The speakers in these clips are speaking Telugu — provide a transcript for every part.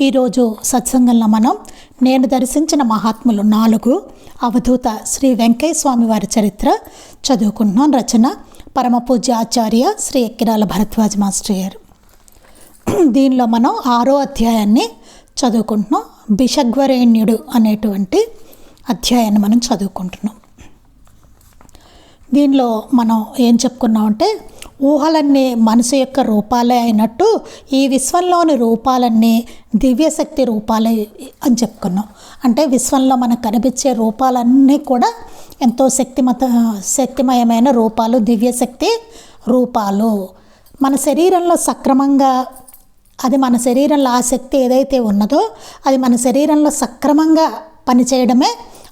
ఈరోజు సత్సంగంలో మనం నేను దర్శించిన మహాత్ములు నాలుగు అవధూత శ్రీ వెంకయ్య స్వామి వారి చరిత్ర చదువుకుంటున్నాం. రచన పరమ పూజ్య ఆచార్య శ్రీ ఎక్కిరాల భరద్వాజ్ మాస్టర్ గారు. దీనిలో మనం ఆరో అధ్యాయాన్ని చదువుకుంటున్నాం. బిషగ్వరేణ్యుడు అనేటువంటి అధ్యాయాన్ని మనం చదువుకుంటున్నాం. దీనిలో మనం ఏం చెప్పుకున్నామంటే ఊహలన్నీ మనసు యొక్క రూపాలే అయినట్టు ఈ విశ్వంలోని రూపాలన్నీ దివ్యశక్తి రూపాలే అని చెప్పుకున్నాం. అంటే విశ్వంలో మనకు కనిపించే రూపాలన్నీ కూడా ఎంతో శక్తిమత శక్తిమయమైన రూపాలు దివ్యశక్తి రూపాలు. మన శరీరంలో సక్రమంగా అది మన శరీరంలో ఆ శక్తి ఏదైతే ఉన్నదో అది మన శరీరంలో సక్రమంగా పనిచేయడమే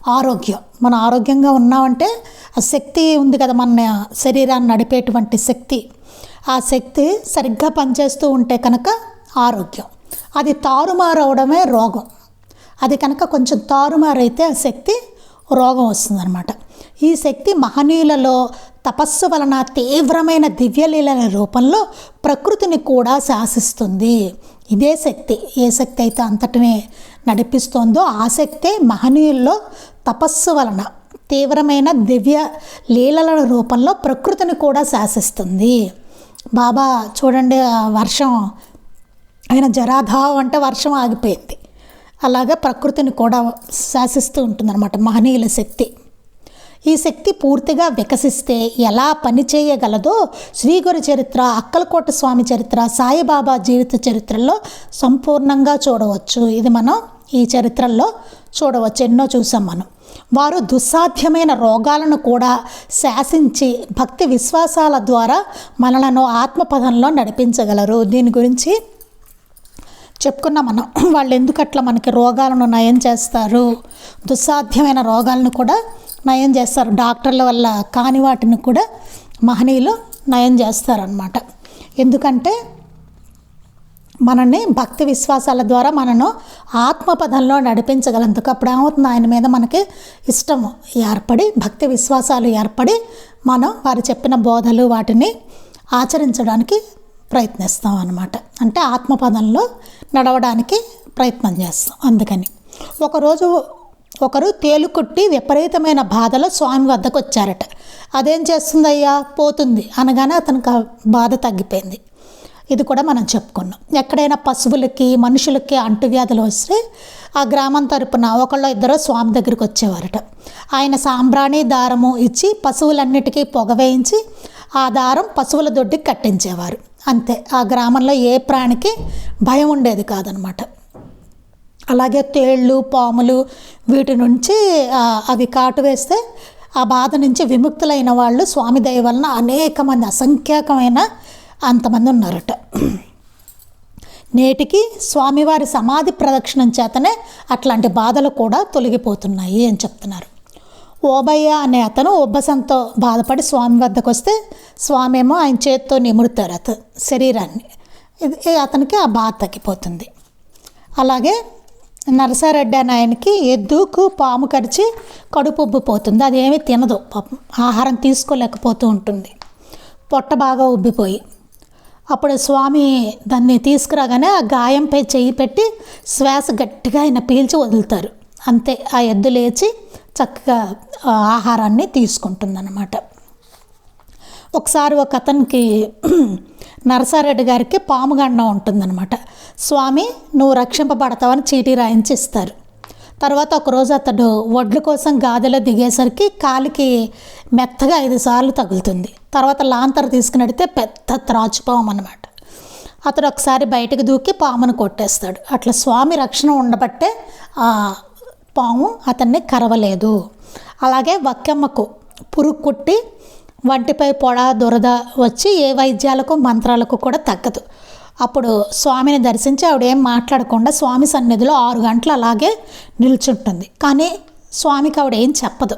ఆరోగ్యం. మనం ఆరోగ్యంగా ఉన్నామంటే ఆ శక్తి ఉంది కదా మన శరీరాన్ని నడిపేటువంటి శక్తి. ఆ శక్తి సరిగ్గా పనిచేస్తూ ఉంటే కనుక ఆరోగ్యం. అది తారుమారవడమే రోగం. అది కనుక కొంచెం తారుమారైతే ఆ శక్తి రోగం వస్తుందన్నమాట. ఈ శక్తి మహనీయులలో తపస్సు వలన తీవ్రమైన దివ్యలీల రూపంలో ప్రకృతిని కూడా శాసిస్తుంది. ఇదే శక్తి. ఏ శక్తి అయితే అంతటిని నడిపిస్తోందో ఆసక్తే మహనీయుల్లో తపస్సు వలన తీవ్రమైన దివ్య లీలల రూపంలో ప్రకృతిని కూడా శాసిస్తుంది. బాబా చూడండి వర్షం. ఆయన జరాధావ్ అంటే వర్షం ఆగిపోయింది. అలాగే ప్రకృతిని కూడా శాసిస్తూ ఉంటుందన్నమాట మహనీయుల శక్తి. ఈ శక్తి పూర్తిగా వికసిస్తే ఎలా పని చేయగలదో శ్రీగురు చరిత్ర అక్కలకోట స్వామి చరిత్ర సాయిబాబా జీవిత చరిత్రలో సంపూర్ణంగా చూడవచ్చు. ఇది మనం ఈ చరిత్రల్లో చూడవచ్చు. ఎన్నో చూసాం మనం. వారు దుస్సాధ్యమైన రోగాలను కూడా శాసించి భక్తి విశ్వాసాల ద్వారా మనలను ఆత్మపదంలో నడిపించగలరు. దీని గురించి చెప్పుకున్నాం మనం. వాళ్ళు ఎందుకట్లా మనకి రోగాలను నయం చేస్తారు? దుస్సాధ్యమైన రోగాలను కూడా నయం చేస్తారు. డాక్టర్ల వల్ల కాని వాటిని కూడా మహనీయులు నయం చేస్తారనమాట ఎందుకంటే మనల్ని భక్తి విశ్వాసాల ద్వారా మనను ఆత్మపదంలో నడిపించగలందుకు అప్పుడు ఏమవుతుంది? ఆయన మీద మనకి ఇష్టము ఏర్పడి భక్తి విశ్వాసాలు ఏర్పడి మనం వారు చెప్పిన బోధలు వాటిని ఆచరించడానికి ప్రయత్నిస్తాం అనమాట అంటే ఆత్మపదంలో నడవడానికి ప్రయత్నం చేస్తాం అందుకని. ఒకరోజు ఒకరు తేలుకొట్టి విపరీతమైన బాధలో స్వామి వద్దకు వచ్చారట అదేం చేస్తుందయ్యా? పోతుంది. అనగానే అతనికి బాధ తగ్గిపోయింది. ఇది కూడా మనం చెప్పుకున్నాం. ఎక్కడైనా పశువులకి మనుషులకి అంటువ్యాధులు వస్తే ఆ గ్రామం తరపున ఒకళ్ళు ఇద్దరు స్వామి దగ్గరికి వచ్చేవారట. ఆయన సాంబ్రాణి దారము ఇచ్చి పశువులన్నిటికీ పొగ వేయించి ఆ దారం పశువుల దొడ్డికి కట్టించేవారు. అంతే. ఆ గ్రామంలో ఏ ప్రాణికి భయం ఉండేది కాదనమాట. అలాగే తేళ్ళు పాములు వీటి నుంచి అవి కాటు వేస్తే ఆ బాధ నుంచి విముక్తులైన వాళ్ళు స్వామి దయ వలన అనేక మంది అసంఖ్యాకమైన అంతమంది ఉన్నారట. నేటికి స్వామివారి సమాధి ప్రదక్షిణం చేతనే అట్లాంటి బాధలు కూడా తొలగిపోతున్నాయి అని చెప్తున్నారు. ఓబయ్య అనే అతను ఉబ్బసంతో బాధపడి స్వామి వద్దకు వస్తే స్వామి ఏమో ఆయన చేత్తో నిమురుతారు అతను శరీరాన్ని. ఇది అతనికి ఆ బాధ తగ్గిపోతుంది. అలాగే నరసారెడ్డి అనే ఆయనకి ఎద్దుకు పాము కరిచి కడుపు ఉబ్బిపోతుంది. అదేమీ తినదు. పాపం ఆహారం తీసుకోలేకపోతూ ఉంటుంది. పొట్ట బాగా ఉబ్బిపోయి అప్పుడు స్వామి దాన్ని తీసుకురాగానే ఆ గాయంపై చేయి పెట్టి శ్వాస గట్టిగా ఆయన పీల్చి వదులుతారు. అంతే ఆ ఎద్దు లేచి చక్కగా ఆహారాన్ని తీసుకుంటుందన్నమాట. ఒకసారి ఒక అతనికి నరసారెడ్డి గారికి పాముగండం ఉంటుందన్నమాట. స్వామి నువ్వు రక్షింపబడతావని చీటీ రాయించి ఇస్తారు. తర్వాత ఒకరోజు అతడు వడ్ల కోసం గాదిలో దిగేసరికి కాలికి మెత్తగా ఐదు సార్లు తగులుతుంది. తర్వాత లాంతర్ తీసుకుని అడిగితే పెద్ద త్రాచుపాము అనమాట అతడు ఒకసారి బయటకు దూకి పామును కొట్టేస్తాడు. అట్లా స్వామి రక్షణ ఉండబట్టే ఆ పాము అతన్ని కరవలేదు. అలాగే వక్కెమ్మకు పురుగు కుట్టి వంటిపై పొడ దురద వచ్చి ఏ వైద్యాలకు మంత్రాలకు కూడా తగ్గదు. అప్పుడు స్వామిని దర్శించి ఆవిడ ఏం మాట్లాడకుండా స్వామి సన్నిధిలో ఆరు గంటలు అలాగే నిల్చుంటుంది. కానీ స్వామికి ఆవిడ ఏం చెప్పదు.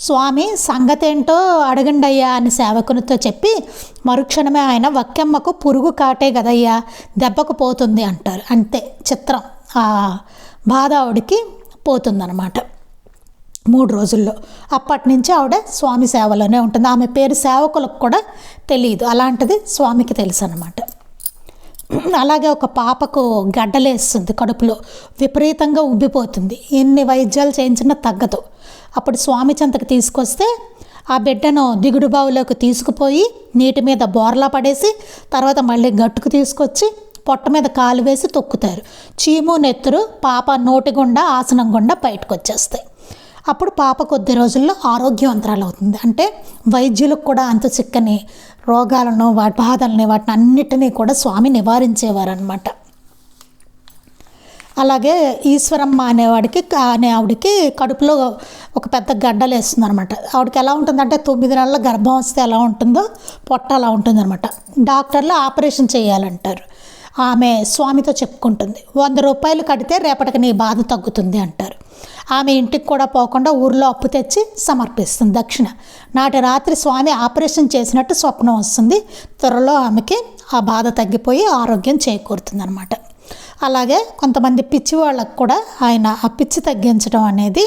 స్వామి సంగతేంటో అడగండయ్యా అని సేవకునితో చెప్పి మరుక్షణమే ఆయన వక్కెమ్మకు పురుగు కాటే కదయ్యా దెబ్బకు పోతుంది అంటారు. అంతే చిత్రం. ఆ బాధ ఆవిడకి పోతుందన్నమాట. మూడు రోజుల్లో. అప్పటి నుంచి ఆవిడ స్వామి సేవలోనే ఉంటుంది. ఆమె పేరు సేవకులకు కూడా తెలియదు అలాంటిది స్వామికి తెలుసు అనమాట అలాగే ఒక పాపకు గడ్డలేస్తుంది కడుపులో విపరీతంగా ఉబ్బిపోతుంది. ఎన్ని వైద్యాలు చేయించినా తగ్గదు. అప్పుడు స్వామి చెంతకు తీసుకొస్తే ఆ బిడ్డను దిగుడు బావులోకి తీసుకుపోయి నీటి మీద బోర్లా పడేసి తర్వాత మళ్ళీ గట్టుకు తీసుకొచ్చి పొట్ట మీద కాలు వేసి తొక్కుతారు. చీము నెత్తురు పాప నోటి గుండా ఆసనం గుండా బయటకు వచ్చేస్తాయి. అప్పుడు పాప కొద్ది రోజుల్లో ఆరోగ్యవంతరాలు అవుతుంది అంటే వైద్యులకు కూడా అంత చిక్కని రోగాలను వాటి బాధల్ని వాటిని అన్నిటినీ కూడా స్వామి నివారించేవారనమాట అలాగే ఈశ్వరమ్మ అనేవాడికి అనే ఆవిడికి కడుపులో ఒక పెద్ద గడ్డలు వేస్తుంది అనమాట ఆవిడకి ఎలా ఉంటుందంటే తొమ్మిది నెలల గర్భం వస్తే ఎలా ఉంటుందో పొట్ట అలా ఉంటుందన్నమాట. డాక్టర్లు ఆపరేషన్ చేయాలంటారు. ఆమె స్వామితో చెప్పుకుంటుంది. వంద రూపాయలు కడితే రేపటికి నీ బాధ తగ్గుతుంది అంటారు. ఆమె ఇంటికి కూడా పోకుండా ఊర్లో అప్పు తెచ్చి సమర్పిస్తుంది దక్షిణ. నాటి రాత్రి స్వామి ఆపరేషన్ చేసినట్టు స్వప్నం వస్తుంది. త్వరలో ఆమెకి ఆ బాధ తగ్గిపోయి ఆరోగ్యం చేకూరుతుందనమాట అలాగే కొంతమంది పిచ్చి వాళ్ళకు కూడా ఆయన ఆ పిచ్చి తగ్గించడం అనేది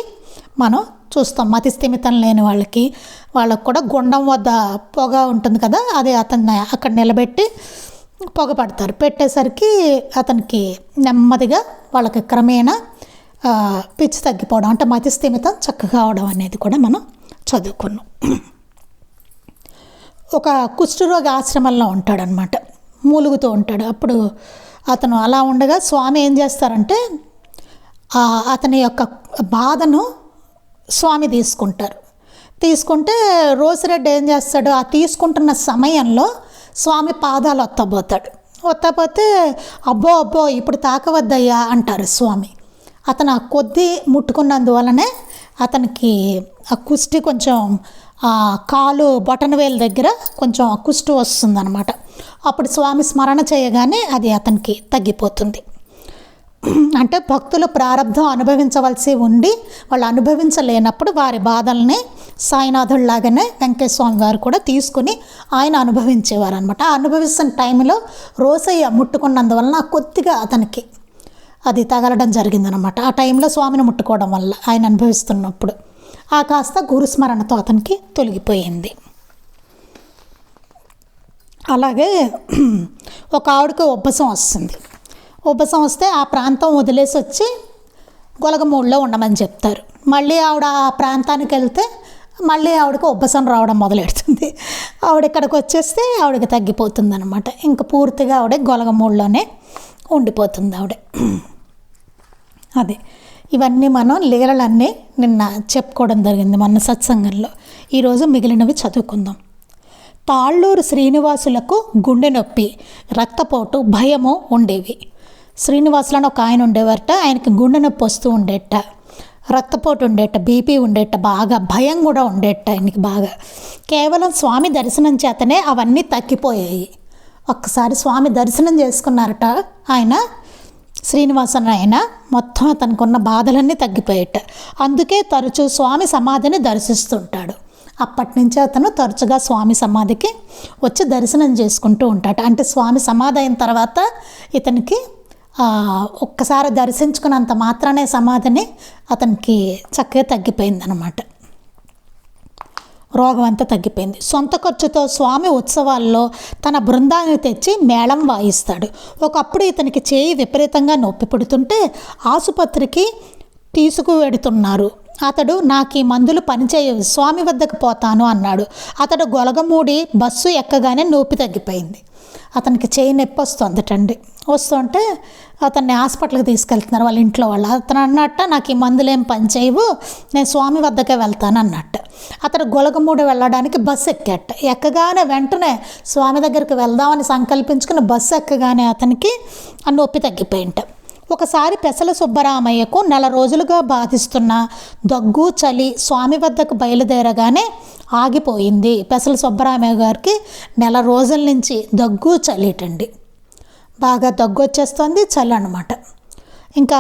మనం చూస్తాం. మతి స్థిమితం లేని వాళ్ళకి వాళ్ళకు కూడా గుండం వద్ద పొగ ఉంటుంది కదా అది అతన్ని అక్కడ నిలబెట్టి పొగ పడతారు. పెట్టేసరికి అతనికి నెమ్మదిగా వాళ్ళకి క్రమేణా పిచ్చి తగ్గిపోవడం అంటే మతి స్థిమితం చక్కగా అవడం అనేది కూడా మనం చదువుకున్నాం. ఒక కుష్ఠరోగి ఆశ్రమంలో ఉంటాడనమాట మూలుగుతూ ఉంటాడు. అప్పుడు అతను అలా ఉండగా స్వామి ఏం చేస్తారంటే అతని యొక్క బాధను స్వామి తీసుకుంటారు. తీసుకుంటే రోసిరెడ్డి ఏం చేస్తాడు ఆ తీసుకుంటున్న సమయంలో స్వామి పాదాలు ఒత్తబోతాడు. ఒత్తపోతే అబ్బో అబ్బో ఇప్పుడు తాకవద్దయ్యా అంటారు స్వామి. అతను ఆ కొద్ది ముట్టుకున్నందువలనే అతనికి ఆ కుష్టి కొంచెం ఆ కాలు బటన్ వేలు దగ్గర కొంచెం కుష్టి వస్తుందన్నమాట. అప్పుడు స్వామి స్మరణ చేయగానే అది అతనికి తగ్గిపోతుంది. అంటే భక్తులు ప్రారంధం అనుభవించవలసి ఉండి వాళ్ళు అనుభవించలేనప్పుడు వారి బాధల్ని సాయినాథుల్లాగానే వెంకటేశ్వర స్వామి వారు కూడా తీసుకుని ఆయన అనుభవించేవారు అనమాట ఆ అనుభవిస్తున్న టైంలో రోసయ్య ముట్టుకున్నందువలన కొద్దిగా అతనికి అది తగలడం జరిగిందనమాట ఆ టైంలో స్వామిని ముట్టుకోవడం వల్ల ఆయన అనుభవిస్తున్నప్పుడు. ఆ కాస్త గురుస్మరణతో అతనికి తొలగిపోయింది. అలాగే ఒక ఆవిడకి ఉబ్బసం వస్తుంది. ఉబ్బసం వస్తే ఆ ప్రాంతం వదిలేసి వచ్చి గొలగమూడిలో ఉండమని చెప్తారు. మళ్ళీ ఆవిడ ఆ ప్రాంతానికి వెళ్తే మళ్ళీ ఆవిడకి ఉబ్బసం రావడం మొదలెడుతుంది. ఆవిడ ఇక్కడికి వచ్చేస్తే ఆవిడకి తగ్గిపోతుంది అనమాట ఇంకా పూర్తిగా ఆవిడ గొలగమూడిలోనే ఉండిపోతుంది ఆవిడ. అదే. ఇవన్నీ మనం లీలలన్నీ నిన్న చెప్పుకోవడం జరిగింది మన సత్సంగంలో. ఈరోజు మిగిలినవి చదువుకుందాం. తాళ్ళూరు శ్రీనివాసులకు గుండె నొప్పి రక్తపోటు భయము ఉండేవి. శ్రీనివాసులను ఒక ఆయన ఉండేవారట ఆయనకి గుండె నొప్పి వస్తూ ఉండేట. రక్తపోటు ఉండేట బీపీ ఉండేట బాగా భయం కూడా ఉండేట ఆయనకి బాగా. కేవలం స్వామి దర్శనం చేతనే అవన్నీ తగ్గిపోయాయి. ఒక్కసారి స్వామి దర్శనం చేసుకున్నారట ఆయన శ్రీనివాసన్ ఆయన మొత్తం అతనికి ఉన్న బాధలన్నీ తగ్గిపోయేట. అందుకే తరచూ స్వామి సమాధిని దర్శిస్తుంటాడు. అప్పటి నుంచి అతను తరచుగా స్వామి సమాధికి వచ్చి దర్శనం చేసుకుంటూ ఉంటాడు అంటే స్వామి సమాధి అయిన తర్వాత ఇతనికి ఒక్కసారి దర్శించుకున్నంత మాత్రానే సమాధిని అతనికి చక్కగా తగ్గిపోయిందనమాట. రోగం అంతా తగ్గిపోయింది. సొంత ఖర్చుతో స్వామి ఉత్సవాల్లో తన బృందాన్ని తెచ్చి మేళం వాయిస్తాడు. ఒకప్పుడు ఇతనికి చేయి విపరీతంగా నొప్పి పుడుతుంటే ఆసుపత్రికి తీసుకువెడుతున్నారు అతడు నాకు ఈ మందులు పనిచేయవు స్వామి వద్దకు పోతాను అన్నాడు. అతడు గొలగమూడి బస్సు ఎక్కగానే నొప్పి తగ్గిపోయింది. అతనికి చేయి నొప్పి వస్తుందటండి. వస్తుంటే అతన్ని హాస్పిటల్కి తీసుకెళ్తున్నారు వాళ్ళ ఇంట్లో వాళ్ళు. అతను అన్నట్ట నాకు ఈ మందులు ఏం పని చేయవు నేను స్వామి వద్దకే వెళ్తాను అన్నట్టు. అతను గొలగమూడి వెళ్ళడానికి బస్సు ఎక్కాట. ఎక్కగానే వెంటనే స్వామి దగ్గరికి వెళ్దామని సంకల్పించుకుని బస్సు ఎక్కగానే అతనికి ఆ నొప్పి తగ్గిపోయింట. ఒకసారి పెసల సుబ్బరామయ్యకు నెల రోజులుగా బాధిస్తున్న దగ్గు చలి స్వామి వద్దకు బయలుదేరగానే ఆగిపోయింది. పెసల సుబ్బరామయ్య గారికి నెల రోజుల నుంచి దగ్గు చలిటండి బాగా దగ్గు వచ్చేస్తుంది చలి అనమాట ఇంకా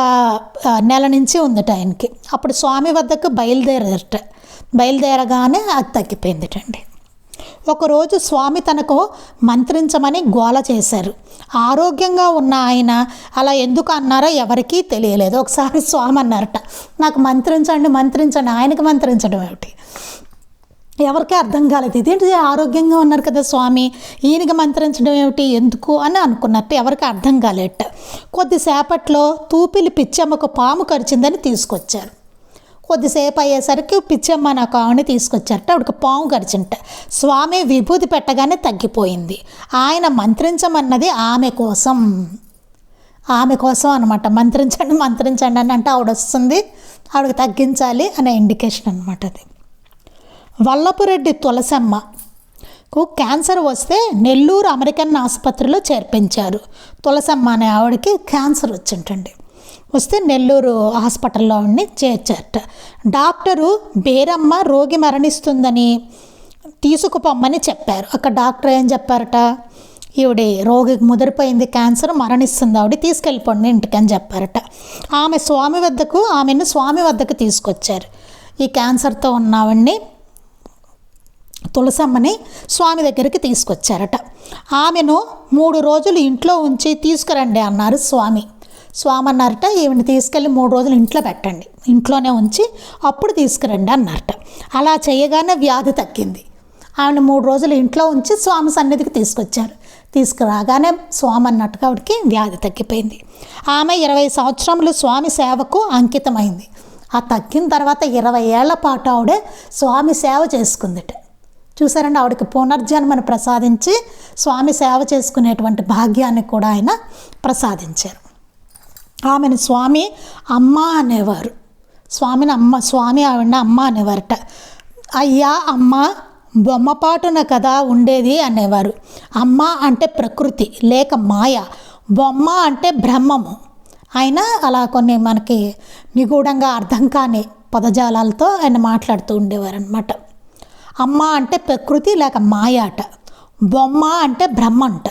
నెల నుంచి ఉందట ఆయనకి అప్పుడు స్వామి వద్దకు బయలుదేరట. బయలుదేరగానే అది తగ్గిపోయిందిటండి ఒకరోజు స్వామి తనకు మంత్రించమని గోల చేశారు. ఆరోగ్యంగా ఉన్న ఆయన అలా ఎందుకు అన్నారో ఎవరికీ తెలియలేదు. ఒకసారి స్వామి అన్నారట నాకు మంత్రించండి మంత్రించండి ఆయనకి మంత్రించడం ఏమిటి? ఎవరికీ అర్థం కాలేదు. ఇదేంటి ఆరోగ్యంగా ఉన్నారు కదా స్వామి ఈయనకి మంత్రించడం ఏమిటి? ఎందుకు? అని అనుకున్నట్టు ఎవరికి అర్థం కాలేట కొద్దిసేపట్లో తూపిలి పిచ్చమ్మకు పాము కరిచిందని తీసుకొచ్చారు. కొద్దిసేపు అయ్యేసరికి పిచ్చమ్మ నాకు ఆవిడని తీసుకొచ్చారట. ఆవిడకి పాము కరిచింట స్వామి విభూతి పెట్టగానే తగ్గిపోయింది. ఆయన మంత్రించమన్నది ఆమె కోసం. ఆమె కోసం అనమాట మంత్రించండి మంత్రించండి అని అంటే ఆవిడ వస్తుంది ఆవిడకి తగ్గించాలి అనే ఇండికేషన్ అనమాట అది. వల్లపురెడ్డి తులసమ్మకు క్యాన్సర్ వస్తే నెల్లూరు అమెరికన్ ఆసుపత్రిలో చేర్పించారు. తులసమ్మ అనే ఆవిడకి క్యాన్సర్ వచ్చింటండి వస్తే నెల్లూరు హాస్పిటల్లో ఉండి చేర్చారట. డాక్టరు బేరమ్మ రోగి మరణిస్తుందని తీసుకుపోమ్మని చెప్పారు. అక్కడ డాక్టర్ ఏం చెప్పారట? ఈవిడ రోగికి ముదిరిపోయింది క్యాన్సర్ మరణిస్తుంది ఆవిడ తీసుకెళ్ళిపోండి ఇంటికని చెప్పారట. ఆమె స్వామి వద్దకు ఆమెను స్వామి వద్దకు తీసుకొచ్చారు. ఈ క్యాన్సర్తో ఉన్నవాడిని తులసమ్మని స్వామి దగ్గరికి తీసుకొచ్చారట. ఆమెను మూడు రోజులు ఇంట్లో ఉంచి తీసుకురండి అన్నారు స్వామి. స్వామి అన్నారట ఈవిని తీసుకెళ్ళి మూడు రోజులు ఇంట్లో పెట్టండి. ఇంట్లోనే ఉంచి అప్పుడు తీసుకురండి అన్నారట. అలా చేయగానే వ్యాధి తగ్గింది. ఆవిడ మూడు రోజులు ఇంట్లో ఉంచి స్వామి సన్నిధికి తీసుకొచ్చారు. తీసుకురాగానే స్వామి అన్నట్టుగా ఆవిడకి వ్యాధి తగ్గిపోయింది. ఆమె ఇరవై సంవత్సరములు స్వామి సేవకు అంకితమైంది. ఆ తగ్గిన తర్వాత ఇరవై ఏళ్ళ పాటు ఆవిడ స్వామి సేవ చేసుకుందిట. చూసారండి ఆవిడకి పునర్జన్మను ప్రసాదించి స్వామి సేవ చేసుకునేటువంటి భాగ్యాన్ని కూడా ఆయన ప్రసాదించారు. ఆమెను స్వామి అమ్మ అనేవారు. స్వామిని అమ్మ స్వామి ఆవిడ అమ్మ అనేవారట. అయ్యా అమ్మ బొమ్మపాటున కదా ఉండేది అనేవారు. అమ్మ అంటే ప్రకృతి లేక మాయ. బొమ్మ అంటే బ్రహ్మము. అయినా అలా కొన్ని మనకి నిగూఢంగా అర్థం కాని పదజాలాలతో ఆయన మాట్లాడుతూ ఉండేవారు అనమాట అమ్మ అంటే ప్రకృతి లేక మాయ అట. బొమ్మ అంటే బ్రహ్మ అంట.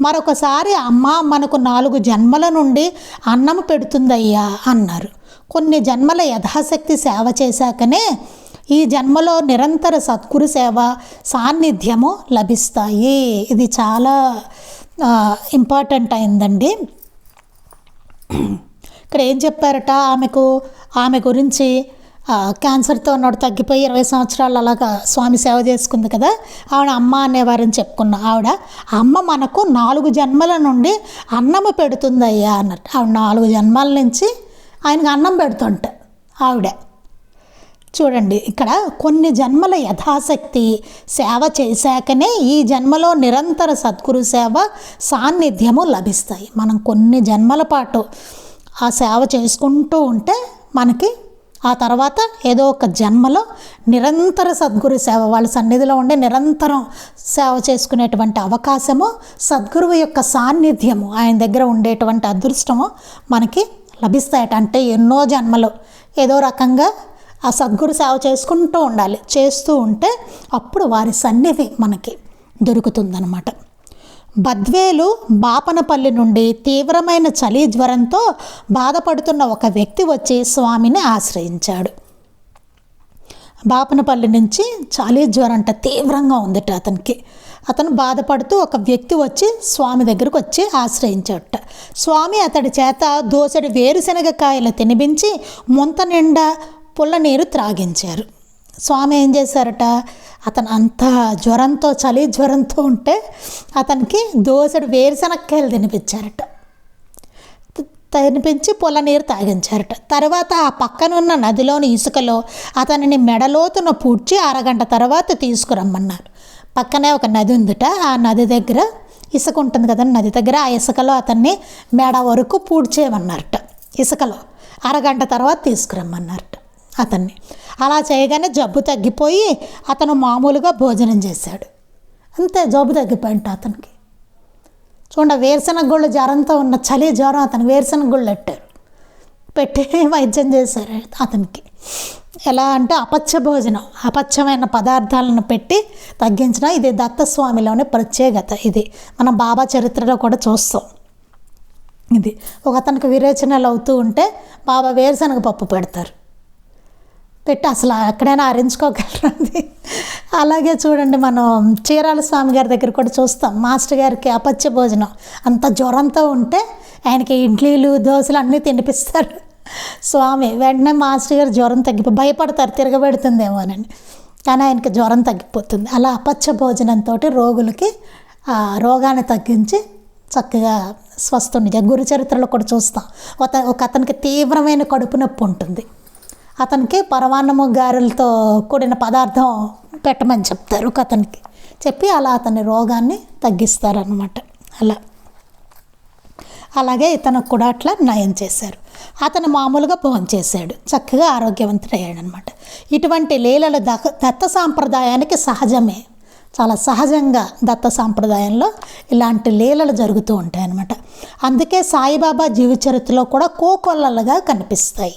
మరొకసారి అమ్మ మనకు నాలుగు జన్మల నుండి అన్నం పెడుతుందయ్యా అన్నారు. కొన్ని జన్మల యథాశక్తి సేవ చేశాకనే ఈ జన్మలో నిరంతర సత్కురు సేవ సాన్నిధ్యము లభిస్తాయి. ఇది చాలా ఇంపార్టెంట్ అయిందండి. ఇక్కడ ఏం చెప్పారట? ఆమెకు ఆమె గురించి క్యాన్సర్తో ఉన్నాడు తగ్గిపోయి ఇరవై సంవత్సరాలు అలాగా స్వామి సేవ చేసుకుంది కదా ఆవిడ అమ్మ అనేవారని చెప్పుకున్నా. ఆవిడ అమ్మ మనకు నాలుగు జన్మల నుండి అన్నము పెడుతుందయ్యా అన్నట్టు. ఆవిడ నాలుగు జన్మల నుంచి ఆయనకు అన్నం పెడుతుంట ఆవిడ. చూడండి ఇక్కడ కొన్ని జన్మల యథాశక్తి సేవ చేశాకనే ఈ జన్మలో నిరంతర సద్గురు సేవ సాన్నిధ్యము లభిస్తాయి. మనం కొన్ని జన్మల పాటు ఆ సేవ చేసుకుంటూ ఉంటే మనకి ఆ తర్వాత ఏదో ఒక జన్మలో నిరంతర సద్గురు సేవ వాళ్ళ సన్నిధిలో ఉండే నిరంతరం సేవ చేసుకునేటువంటి అవకాశము సద్గురువు యొక్క సాన్నిధ్యము ఆయన దగ్గర ఉండేటువంటి అదృష్టము మనకి లభిస్తాయట. అంటే ఎన్నో జన్మలు ఏదో రకంగా ఆ సద్గురు సేవ చేసుకుంటూ ఉండాలి చేస్తూ ఉంటే అప్పుడు వారి సన్నిధి మనకి దొరుకుతుందన్నమాట. బద్వేలు బాపనపల్లి నుండి తీవ్రమైన చలి జ్వరంతో బాధపడుతున్న ఒక వ్యక్తి వచ్చి స్వామిని ఆశ్రయించాడు. బాపనపల్లి నుంచి చలి జ్వరం అంట తీవ్రంగా ఉందట అతనికి. అతను బాధపడుతూ ఒక వ్యక్తి వచ్చి స్వామి దగ్గరకు వచ్చి ఆశ్రయించాడట. స్వామి అతడి చేత దోసడి వేరుశనగకాయలు తినిపించి ముంత నిండా పుల్ల నీరు త్రాగించారు. స్వామి ఏం చేశారట? అతను అంత జ్వరంతో చలి జ్వరంతో ఉంటే అతనికి దోసడి వేరుశనక్కాయలు తినిపించారట. తినిపించి పొల నీరు తాగించారట. తర్వాత ఆ పక్కనున్న నదిలోని ఇసుకలో అతనిని మెడలోతున పూడ్చి అరగంట తర్వాత తీసుకురమ్మన్నారు. పక్కనే ఒక నది ఉందిట. ఆ నది దగ్గర ఇసుక ఉంటుంది కదండి నది దగ్గర ఆ ఇసుకలో అతన్ని మెడ వరకు పూడ్చేయమన్నారట. ఇసుకలో అరగంట తర్వాత తీసుకురమ్మన్నారట. అతన్ని. అలా చేయగానే జబ్బు తగ్గిపోయి అతను మామూలుగా భోజనం చేశాడు. అంతే జబ్బు తగ్గిపోయింట అతనికి. చూడండి వేరుశనగ గుళ్ళు జ్వరంతో ఉన్న చలి జ్వరం అతను వేరుశనగ గుళ్ళు పెట్టారు పెట్టి వైద్యం చేశారు అతనికి. ఎలా అంటే అపచ్చ భోజనం అపచ్చమైన పదార్థాలను పెట్టి తగ్గించిన ఇది దత్తస్వామిలోని ప్రత్యేకత ఇది. మనం బాబా చరిత్రలో కూడా చూస్తాం. ఇది. ఒక అతనికి విరేచనలు అవుతూ ఉంటే బాబా వేరుశనగ పప్పు పెడతారు. పెట్టి అసలు ఎక్కడైనా అరించుకోగలరండి అలాగే చూడండి మనం చీరాల స్వామి గారి దగ్గర కూడా చూస్తాం. మాస్టర్ గారికి అపత్య భోజనం. అంత జ్వరంతో ఉంటే ఆయనకి ఇడ్లీలు దోశలు అన్నీ తినిపిస్తారు. స్వామి వెంటనే మాస్టర్ గారు జ్వరం తగ్గిపో భయపడతారు తిరగబెడుతుందేమోనని కానీ ఆయనకి జ్వరం తగ్గిపోతుంది. అలా అపత్య భోజనంతో రోగులకి ఆ రోగాన్ని తగ్గించి చక్కగా స్వస్థుని గురు చరిత్రలో కూడా చూస్తాం. ఒక ఒక అతనికి తీవ్రమైన కడుపు నొప్పి ఉంటుంది. అతనికి పరమాన్నము గారెలతో కూడిన పదార్థం పెట్టమని చెప్తారు ఒక అతనికి. చెప్పి అలా అతని రోగాన్ని తగ్గిస్తారనమాట అలా. అలాగే ఇతనికి కూడా అట్లా నయం చేశారు. అతను మామూలుగా భోజనం చేశాడు చక్కగా ఆరోగ్యవంతుడయ్యాడు అనమాట ఇటువంటి లీలలు దత్త సాంప్రదాయానికి సహజమే. చాలా సహజంగా దత్త సాంప్రదాయంలో ఇలాంటి లీలలు జరుగుతూ ఉంటాయన్నమాట. అందుకే సాయిబాబా జీవచరిత్రలో కూడా కోకొల్లలుగా కనిపిస్తాయి.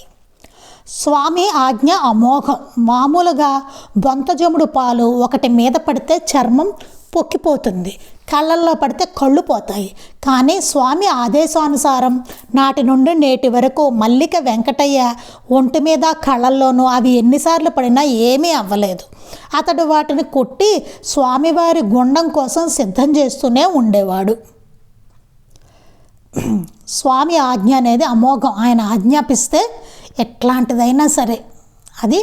స్వామి ఆజ్ఞ అమోఘం. మామూలుగా బొంతజముడు పాలు ఒకటి మీద పడితే చర్మం పొక్కిపోతుంది. కళ్ళల్లో పడితే కళ్ళు పోతాయి. కానీ స్వామి ఆదేశానుసారం నాటి నుండి నేటి వరకు మల్లిక వెంకటయ్య ఒంటి మీద కళ్ళల్లోనూ అవి ఎన్నిసార్లు పడినా ఏమీ అవ్వలేదు. అతడు వాటిని కొట్టి స్వామివారి గుండం కోసం సిద్ధం చేస్తూనే ఉండేవాడు. స్వామి ఆజ్ఞ అనేది అమోఘం. ఆయన ఆజ్ఞాపిస్తే ఎట్లాంటిదైనా సరే అది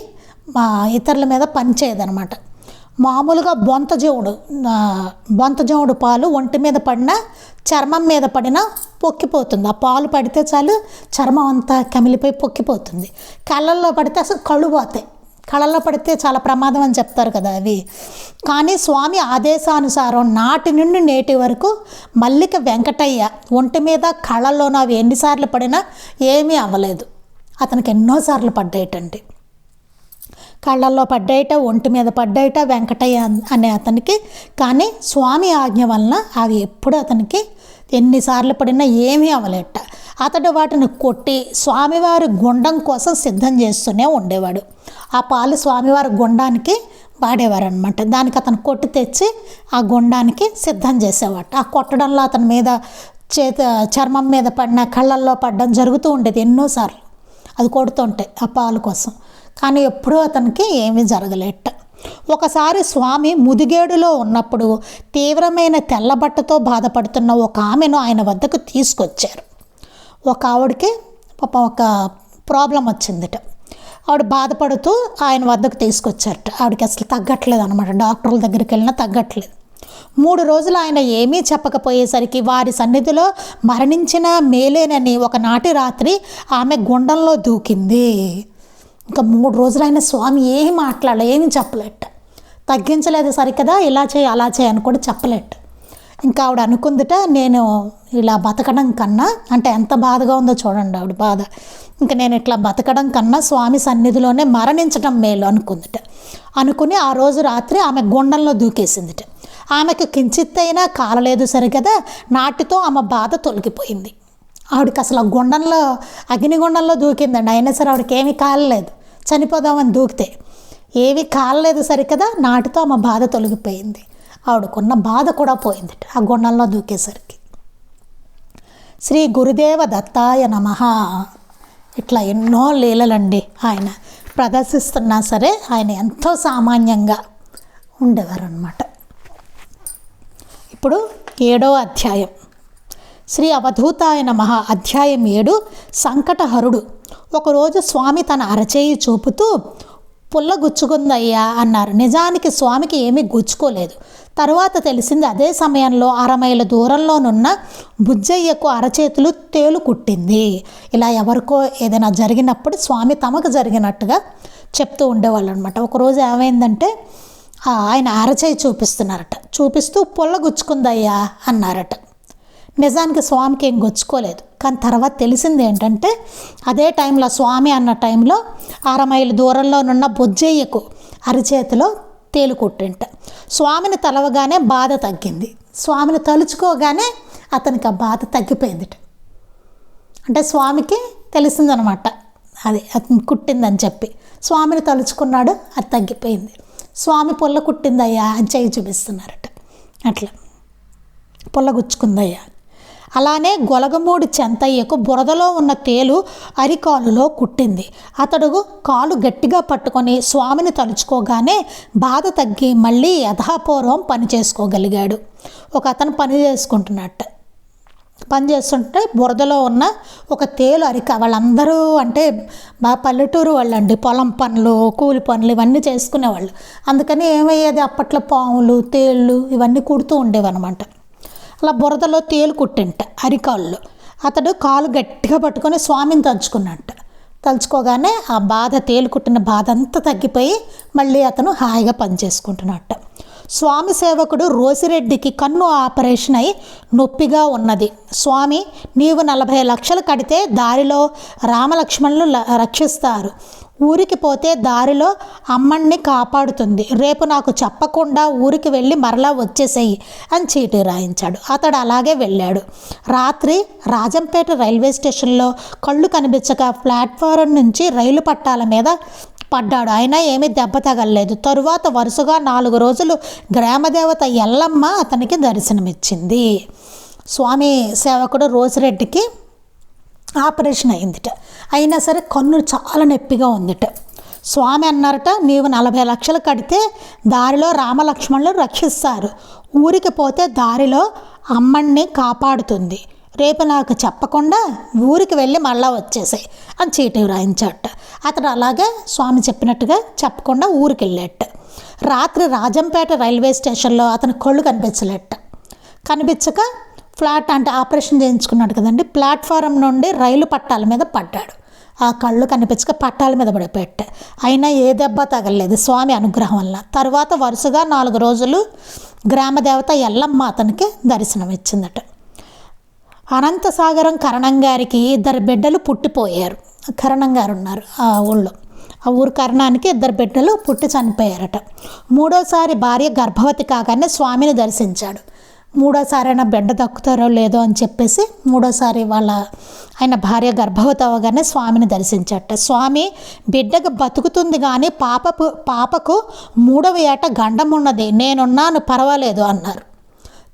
మా ఇతరుల మీద పనిచేయదనమాట మామూలుగా బొంతజవుడు ఆ, బొంతజవుడు పాలు ఒంటి మీద పడినా చర్మం మీద పడినా పొక్కిపోతుంది. ఆ పాలు పడితే చాలు చర్మం అంతా కమిలిపోయి పొక్కిపోతుంది. కళ్ళల్లో పడితే అసలు కళ్ళు పోతాయి. కళ్ళల్లో పడితే చాలా ప్రమాదం అని చెప్తారు కదా అవి. కానీ స్వామి ఆదేశానుసారం నాటి నుండి నేటి వరకు మల్లిక వెంకటయ్య ఒంటి మీద కళ్ళల్లోనూ అవి ఎన్నిసార్లు పడినా ఏమీ అవ్వలేదు. అతనికి ఎన్నోసార్లు పడ్డాయిటండి. కళ్ళల్లో పడ్డాయిట ఒంటి మీద పడ్డాయిట వెంకటయ్య అనే అతనికి. కానీ స్వామి ఆజ్ఞ వలన అవి ఎప్పుడు అతనికి ఎన్నిసార్లు పడినా ఏమీ అవ్వలేట అతడు వాటిని కొట్టి స్వామివారి గుండం కోసం సిద్ధం చేస్తూనే ఉండేవాడు. ఆ పాలు స్వామివారి గుండానికి వాడేవారనమాట దానికి అతను కొట్టి తెచ్చి ఆ గుండానికి సిద్ధం చేసేవాట. ఆ కొట్టడంలో అతని మీద చేత చర్మం మీద పడిన కళ్ళల్లో పడడం జరుగుతూ ఉండేది ఎన్నోసార్లు. అది కొడుతుంటాయి ఆ పాలు కోసం. కానీ ఎప్పుడూ అతనికి ఏమీ జరగలేట ఒకసారి స్వామి ముదిగేడులో ఉన్నప్పుడు తీవ్రమైన తెల్లబట్టతో బాధపడుతున్న ఒక ఆమెను ఆయన వద్దకు తీసుకొచ్చారు. ఒక ఆవిడకి పాప ఒక ప్రాబ్లం వచ్చిందిట. ఆవిడ బాధపడుతూ ఆయన వద్దకు తీసుకొచ్చారట. ఆవిడకి అసలు తగ్గట్లేదు అనమాట డాక్టర్ల దగ్గరికి వెళ్ళినా తగ్గట్లేదు. మూడు రోజులు ఆయన ఏమీ చెప్పకపోయేసరికి వారి సన్నిధిలో మరణించిన మేలేనని ఒకనాటి రాత్రి ఆమె గుండంలో దూకింది. ఇంకా మూడు రోజులు ఆయన స్వామి ఏమి మాట్లాడలే ఏమి చెప్పలేట. తగ్గించలేదు సరికదా ఇలా చేయి అలా చేయి అని కూడా చెప్పలేట. ఇంకా ఆవిడ అనుకుందిట నేను ఇలా బతకడం కన్నా అంటే ఎంత బాధగా ఉందో చూడండి ఆవిడ బాధ. ఇంకా నేను ఇట్లా బతకడం కన్నా స్వామి సన్నిధిలోనే మరణించడం మేలు అనుకుందిట. అనుకుని ఆ రోజు రాత్రి ఆమె గుండంలో దూకేసిందిట. ఆమెకు కించిత్తైనా కాలలేదు సరికదా నాటితో ఆమె బాధ తొలగిపోయింది. ఆవిడకి అసలు ఆ గుండంలో అగ్నిగుండంలో దూకిందండి అయినా సరే ఆవిడకి ఏమీ కాలలేదు. చనిపోదామని దూకితే ఏవి కాలలేదు సరికదా నాటితో ఆమె బాధ తొలగిపోయింది. ఆవిడకున్న బాధ కూడా పోయింది ఆ గుండంలో దూకేసరికి. శ్రీ గురుదేవ దత్తాయ నమ. ఇట్లా ఎన్నో లీలలండి ఆయన. ప్రదర్శిస్తున్నా సరే ఆయన ఎంతో సామాన్యంగా ఉండేవారు అనమాట ఇప్పుడు ఏడో అధ్యాయం. శ్రీ అవధూతాయ నమ అధ్యాయం ఏడు సంకటహరుడు ఒకరోజు స్వామి తన అరచేయి చూపుతూ పుల్ల గుచ్చుకుందయ్యా అన్నారు. నిజానికి స్వామికి ఏమీ గుచ్చుకోలేదు. తర్వాత తెలిసింది అదే సమయంలో అరమైల దూరంలోనున్న బుజ్జయ్యకు అరచేతులు తేలు కుట్టింది. ఇలా ఎవరికో ఏదైనా జరిగినప్పుడు స్వామి తమకు జరిగినట్టుగా చెప్తూ ఉండేవాళ్ళు అనమాట ఒకరోజు ఏమైందంటే ఆయన అరచేయి చూపిస్తున్నారట. చూపిస్తూ పుల్ల గుచ్చుకుందయ్యా అన్నారట. నిజానికి స్వామికి ఏం గుచ్చుకోలేదు. కానీ తర్వాత తెలిసింది ఏంటంటే అదే టైంలో స్వామి అన్న టైంలో అరమైలు దూరంలోనున్న బొజ్జయ్యకు అరిచేతిలో తేలుకుట్టింట స్వామిని తలవగానే బాధ తగ్గింది. స్వామిని తలుచుకోగానే అతనికి ఆ బాధ తగ్గిపోయిందిట. అంటే స్వామికి తెలిసిందనమాట. అది అతను కుట్టిందని చెప్పి. స్వామిని తలుచుకున్నాడు అది తగ్గిపోయింది. స్వామి పొల్ల కుట్టిందయ్యా అని చేయి చూపిస్తున్నారట. అట్లా. పొల్ల గుచ్చుకుందయ్యా. అలానే గొలగమూడి చెంతయ్యకు బురదలో ఉన్న తేలు అరికాలులో కుట్టింది. అతడు కాలు గట్టిగా పట్టుకొని స్వామిని తలుచుకోగానే బాధ తగ్గి మళ్ళీ యథాపూర్వం పని చేసుకోగలిగాడు. ఒక అతను పని చేసుకుంటున్నట్టు. పని చేస్తుంటే బురదలో ఉన్న ఒక తేలు అరిక. వాళ్ళందరూ అంటే మా పల్లెటూరు వాళ్ళండి. పొలం పనులు కూలి పనులు ఇవన్నీ చేసుకునేవాళ్ళు. అందుకని ఏమయ్యేది? అప్పట్లో పాములు తేళ్ళు ఇవన్నీ కుడుతూ ఉండేవన్నమాట. అలా బురదలో తేలు కుట్టింట అరికాళ్ళు. అతడు కాలు గట్టిగా పట్టుకొని స్వామిని తలుచుకున్నట్ట. తలుచుకోగానే ఆ బాధ తేలు కుట్టిన బాధ అంతా తగ్గిపోయి మళ్ళీ అతను హాయిగా పని చేసుకుంటున్నట్ట. స్వామి సేవకుడు రోసిరెడ్డికి కన్ను ఆపరేషన్ అయి నొప్పిగా ఉన్నది. స్వామి నీవు నలభై లక్షలు కడితే దారిలో రామలక్ష్మణులు రక్షిస్తారు. ఊరికి పోతే దారిలో అమ్మణ్ణి కాపాడుతుంది. రేపు నాకు చెప్పకుండా ఊరికి వెళ్ళి మరలా వచ్చేసేయి అని చీటీ రాయించాడు. అతడు అలాగే వెళ్ళాడు. రాత్రి రాజంపేట రైల్వే స్టేషన్లో కళ్ళు కనిపించక ప్లాట్ఫారం నుంచి రైలు పట్టాల మీద పడ్డాడు. అయినా ఏమీ దెబ్బ తగలలేదు. తరువాత వరుసగా నాలుగు రోజులు గ్రామదేవత ఎల్లమ్మ అతనికి దర్శనమిచ్చింది. స్వామి సేవకుడు రోజురెడ్డికి ఆపరేషన్ అయిందిట. అయినా సరే కన్ను చాలా నొప్పిగా ఉందిట. స్వామి అన్నారట నీవు నలభై లక్షలు కడితే దారిలో రామలక్ష్మణులు రక్షిస్తారు. ఊరికి పోతే దారిలో అమ్మణ్ణి కాపాడుతుంది. రేపు నాకు చెప్పకుండా ఊరికి వెళ్ళి మళ్ళా వచ్చేసాయి అని చీటీ వ్రాయించాట అతడు అలాగే స్వామి చెప్పినట్టుగా చెప్పకుండా ఊరికి రాత్రి రాజంపేట రైల్వే స్టేషన్లో అతని కళ్ళు కనిపించలేట. కనిపించక ఫ్లాట్ అంటే ఆపరేషన్ చేయించుకున్నాడు కదండి ప్లాట్ఫారం నుండి రైలు పట్టాల మీద పడ్డాడు. ఆ కళ్ళు కనిపించక పట్టాల మీద పడిపోయాట. అయినా ఏ దెబ్బ తగలలేదు స్వామి అనుగ్రహం వల్ల. తర్వాత వరుసగా నాలుగు రోజులు గ్రామదేవత ఎల్లమ్మ అతనికి దర్శనం ఇచ్చిందట. అనంతసాగరం కరణం గారికి ఇద్దరు బిడ్డలు పుట్టిపోయారు. కరణం గారు ఉన్నారు ఆ ఊళ్ళో. ఆ ఊరు కరణానికి ఇద్దరు బిడ్డలు పుట్టి చనిపోయారట. మూడోసారి భార్య గర్భవతి కాగానే స్వామిని దర్శించాడు. మూడోసారి అయినా బిడ్డ దక్కుతారో లేదో అని చెప్పేసి మూడోసారి వాళ్ళ ఆయన భార్య గర్భవతి అవగానే స్వామిని దర్శించట స్వామి బిడ్డకు బతుకుతుంది కానీ పాపపు పాపకు మూడవ ఏట గండం ఉన్నది నేనున్నాను పర్వాలేదు అన్నారు.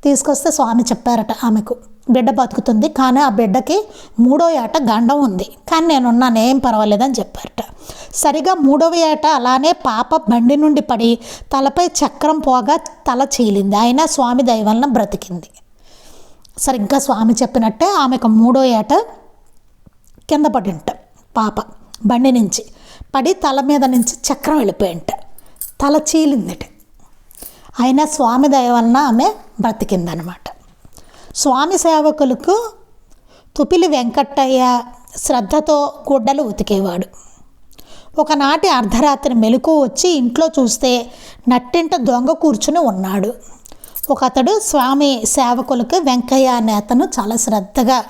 తీసుకొస్తే స్వామి చెప్పారట ఆమెకు. బిడ్డ బతుకుతుంది కానీ ఆ బిడ్డకి మూడో ఏట గండం ఉంది. కానీ నేనున్నాను ఏం పర్వాలేదని చెప్పారట. సరిగా మూడవ ఏట అలానే పాప బండి నుండి పడి తలపై చక్రం పోగా తల చీలింది. అయినా స్వామి దైవలన బ్రతికింది. సరిగ్గా స్వామి చెప్పినట్టే ఆమెకు మూడో ఏట కింద పడింట పాప బండి నుంచి. పడి తల మీద నుంచి చక్రం వెళ్ళిపోయింట. తల చీలిందట. అయినా స్వామి దయ వలన ఆమె బ్రతికిందనమాట. స్వామి సేవకులకు తుపిలి వెంకట్టయ్య శ్రద్ధతో గుడ్డలు ఉతికేవాడు. ఒకనాటి అర్ధరాత్రి మెలకు వచ్చి ఇంట్లో చూస్తే నట్టింట దొంగ కూర్చుని ఉన్నాడు. ఒకతడు స్వామి సేవకులకు వెంకయ్య అనే అతను చాలా శ్రద్ధగా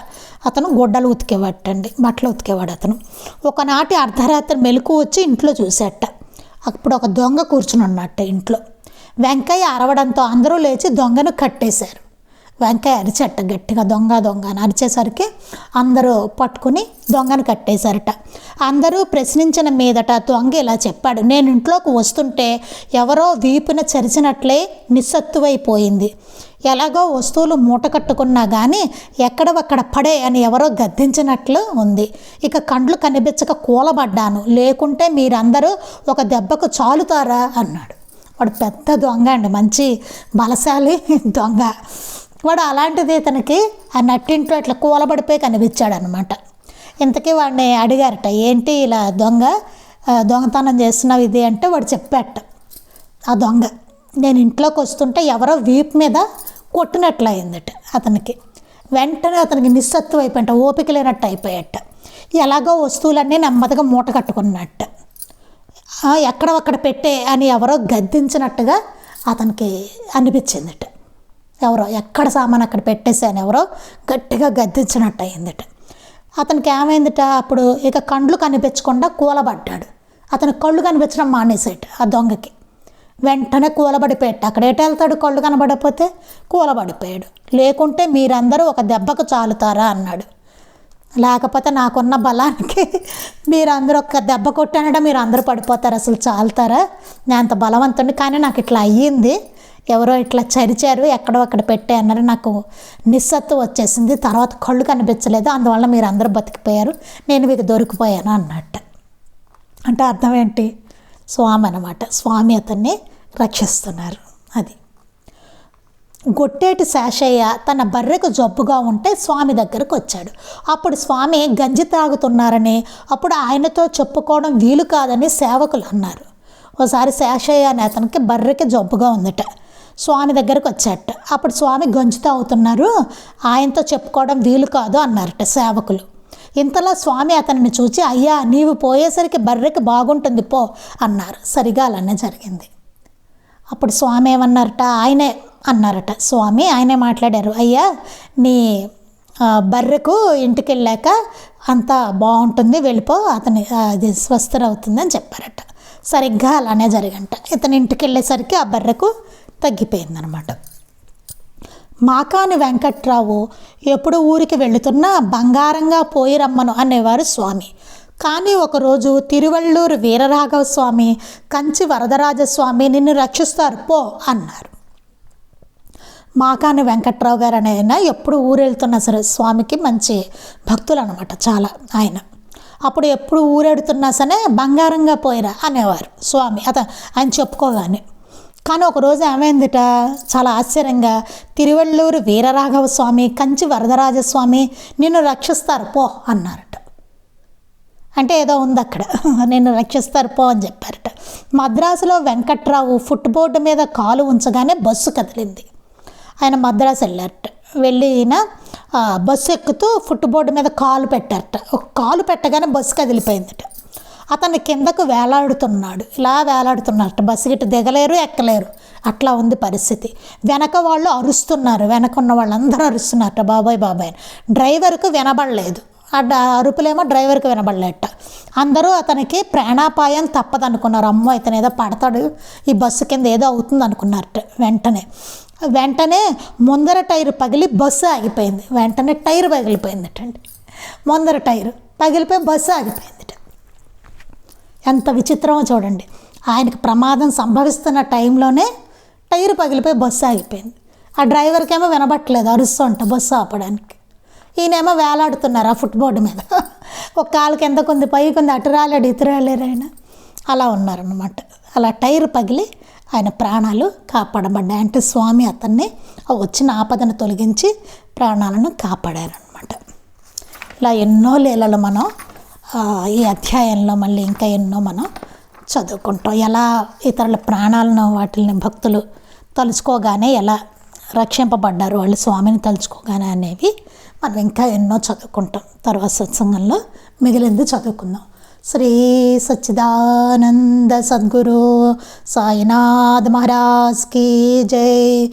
అతను గుడ్డలు ఉతికేవాటండి బట్టలు ఉతికేవాడు అతను. ఒకనాటి అర్ధరాత్రి మెలకు వచ్చి ఇంట్లో చూసేట. అప్పుడు ఒక దొంగ కూర్చుని ఉన్నట్ట ఇంట్లో. వెంకయ్య అరవడంతో అందరూ లేచి దొంగను కట్టేశారు. వెంకయ్య అరిచట్ట గట్టిగా దొంగ దొంగ అని అరిచేసరికి అందరూ పట్టుకుని దొంగను కట్టేశారట. అందరూ ప్రశ్నించిన మీదట దొంగ ఇలా చెప్పాడు నేను ఇంట్లోకి వస్తుంటే ఎవరో వీపున చరిచినట్లే నిస్సత్తువైపోయింది. ఎలాగో వస్తువులు మూట కట్టుకున్నా కానీ ఎక్కడవక్కడ పడే అని ఎవరో గద్దించినట్లు ఉంది. ఇక కండ్లు కనిపించక కూలబడ్డాను లేకుంటే మీరందరూ ఒక దెబ్బకు చాలుతారా? అన్నాడు. వాడు పెద్ద దొంగ అండి మంచి బలశాలి దొంగ. వాడు అలాంటిది ఇతనికి ఆ నట్టింట్లో ఇట్లా కూలబడిపోయి కనిపించాడు అనమాట ఇంతకీ వాడిని అడిగారట ఏంటి ఇలా దొంగ? దొంగతనం చేస్తున్నావు ఇది? అంటే వాడు చెప్పాట ఆ దొంగ. నేను ఇంట్లోకి వస్తుంటే ఎవరో వీప్ మీద కొట్టినట్లు అయిందట అతనికి. వెంటనే అతనికి నిస్సత్వం అయిపోయింట ఓపిక లేనట్టు అయిపోయాట ఎలాగో వస్తువులన్నీ నెమ్మదిగా మూట కట్టుకున్నట్టు. ఎక్కడ అక్కడ పెట్టే అని ఎవరో గద్దించినట్టుగా అతనికి అనిపించిందట. ఎవరో ఎక్కడ సామాన్ అక్కడ పెట్టేసాను ఎవరో గట్టిగా గద్దించినట్టు అయిందట. అతనికి ఏమైందిట? అప్పుడు ఇక కండ్లు కనిపించకుండా కూలబడ్డాడు. అతని కళ్ళు కనిపించడం మానేసాడు ఆ దొంగకి. వెంటనే కూలబడిపోయాడు అక్కడ ఎటు వెళ్తాడు కళ్ళు కనబడకపోతే? కూలబడిపోయాడు. లేకుంటే మీరందరూ ఒక దెబ్బకు చాలుతారా అన్నాడు. లేకపోతే నాకున్న బలానికి మీరందరూ ఒక దెబ్బ కొట్టానంటే మీరు అందరూ పడిపోతారు అసలు చాలుతారా? నేను అంత బలవంతుడిని కానీ నాకు ఇట్లా అయ్యింది. ఎవరో ఇట్లా చరిచారు ఎక్కడో అక్కడ పెట్టే అన్నారు. నాకు నిస్సత్తు వచ్చేసింది. తర్వాత కళ్ళు కనిపించలేదు. అందువల్ల మీరు అందరూ బతికిపోయారు. నేను మీకు దొరికిపోయాను అన్నట్టు. అంటే అర్థం ఏంటి? స్వామి అనమాట స్వామి అతన్ని రక్షిస్తున్నారు. అది. గొట్టేటి శాషయ్య తన బర్రెకు జబ్బుగా ఉంటే స్వామి దగ్గరకు వచ్చాడు. అప్పుడు స్వామి గంజి తాగుతున్నారని అప్పుడు ఆయనతో చెప్పుకోవడం వీలు కాదని సేవకులు అన్నారు. ఒకసారి శాషయ్య అనే అతనికి బర్రెకి జబ్బుగా ఉందట. స్వామి దగ్గరకు వచ్చాట అప్పుడు స్వామి గొంజుతూ అవుతున్నారు ఆయనతో చెప్పుకోవడం వీలు కాదు అన్నారట సేవకులు. ఇంతలో స్వామి అతనిని చూచి అయ్యా నీవు పోయేసరికి బర్రెకి బాగుంటుంది పో అన్నారు. సరిగా అలానే జరిగింది. అప్పుడు స్వామి ఏమన్నారట? ఆయనే అన్నారట. స్వామి ఆయనే మాట్లాడారు. అయ్యా నీ బర్రెకు ఇంటికి వెళ్ళాక అంతా బాగుంటుంది వెళ్ళిపో అతని అది స్వస్థరవుతుందని చెప్పారట. సరిగ్గా అలానే జరిగంట. ఇతని ఇంటికి వెళ్ళేసరికి ఆ బర్రెకు తగ్గిపోయిందనమాట. మాకాని వెంకట్రావు ఎప్పుడు ఊరికి వెళుతున్నా బంగారంగా పోయి రమ్మను అనేవారు స్వామి. కానీ ఒకరోజు తిరువళ్ళూరు వీరరాఘవ స్వామి కంచి వరదరాజస్వామి నిన్ను రక్షిస్తారు పో అన్నారు. మాకాని వెంకట్రావు గారు ఆయన ఎప్పుడు ఊరెళ్తున్నా సరే స్వామికి మంచి భక్తులు అనమాట చాలా ఆయన. అప్పుడు ఎప్పుడు ఊరెడుతున్నా సరే బంగారంగా పోయిరా అనేవారు స్వామి. అత ఆయన చెప్పుకోగానే కానీ ఒకరోజు ఏమైందిట? చాలా ఆశ్చర్యంగా తిరువళ్ళూరు వీరరాఘవ స్వామి కంచి వరదరాజస్వామి నిన్ను రక్షిస్తారు పో అన్నారట. అంటే ఏదో ఉంది అక్కడ. నేను రక్షిస్తారు పో అని చెప్పారట. మద్రాసులో వెంకట్రావు ఫుట్ బోర్డు మీద కాలు ఉంచగానే బస్సు కదిలింది. ఆయన మద్రాసు వెళ్ళారట. వెళ్ళిన బస్సు ఎక్కుతూ ఫుట్ బోర్డు మీద కాలు పెట్టారట. ఒక కాలు పెట్టగానే బస్సు కదిలిపోయిందట. అతను కిందకు వేలాడుతున్నాడు. ఇలా వేలాడుతున్నట్టు బస్సు గిట్ట దిగలేరు ఎక్కలేరు. అట్లా ఉంది పరిస్థితి. వెనక వాళ్ళు అరుస్తున్నారు. వెనక ఉన్న వాళ్ళందరూ అరుస్తున్నారట బాబాయ్ బాబాయ్ డ్రైవర్కు వినబడలేదు. ఆ డ- అరుపులేమో డ్రైవర్కి వినబడలేట అందరూ అతనికి ప్రాణాపాయం తప్పదనుకున్నారు. అమ్మో ఇతను ఏదో పడతాడు. ఈ బస్సు కింద ఏదో అవుతుంది అనుకున్నారట వెంటనే. వెంటనే ముందర టైర్ పగిలి బస్సు ఆగిపోయింది. వెంటనే టైర్ పగిలిపోయిందటండి. ముందర టైర్ పగిలిపోయి బస్సు ఆగిపోయిందిట. ఎంత విచిత్రమో చూడండి. ఆయనకు ప్రమాదం సంభవిస్తున్న టైంలోనే టైర్ పగిలిపోయి బస్సు ఆగిపోయింది. ఆ డ్రైవర్కి ఏమో వినబట్టలేదు అరుస్తుంట బస్సు ఆపడానికి. ఈయనేమో వేలాడుతున్నారు ఆ ఫుట్బోర్డు మీద. ఒక కాలు కింద కొంది పై కొంది అటు రాలేడు ఇటు రాలేరు ఆయన. అలా ఉన్నారనమాట అలా టైర్ పగిలి ఆయన ప్రాణాలు కాపాడబడ్డాయి. అంటే స్వామి అతన్ని వచ్చిన ఆపదను తొలగించి ప్రాణాలను కాపాడారనమాట ఇలా ఎన్నో లీలలు మనం ఈ అధ్యాయంలో మళ్ళీ ఇంకా ఎన్నో మనం చదువుకుంటాం. ఎలా ఇతరుల ప్రాణాలను వాటిని భక్తులు తలుచుకోగానే ఎలా రక్షింపబడ్డారు వాళ్ళు స్వామిని తలుచుకోగానే అనేవి మనం ఇంకా ఎన్నో చదువుకుంటాం. తర్వాత సత్సంగంలో మిగిలింది చదువుకుందాం. శ్రీ సచ్చిదానంద సద్గురు సాయినాథ్ మహారాజ్ కీ జై.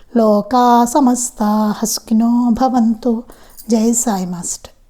లోకా సమస్త హస్కినో భవంతు. జై సాయి మాస్టర్.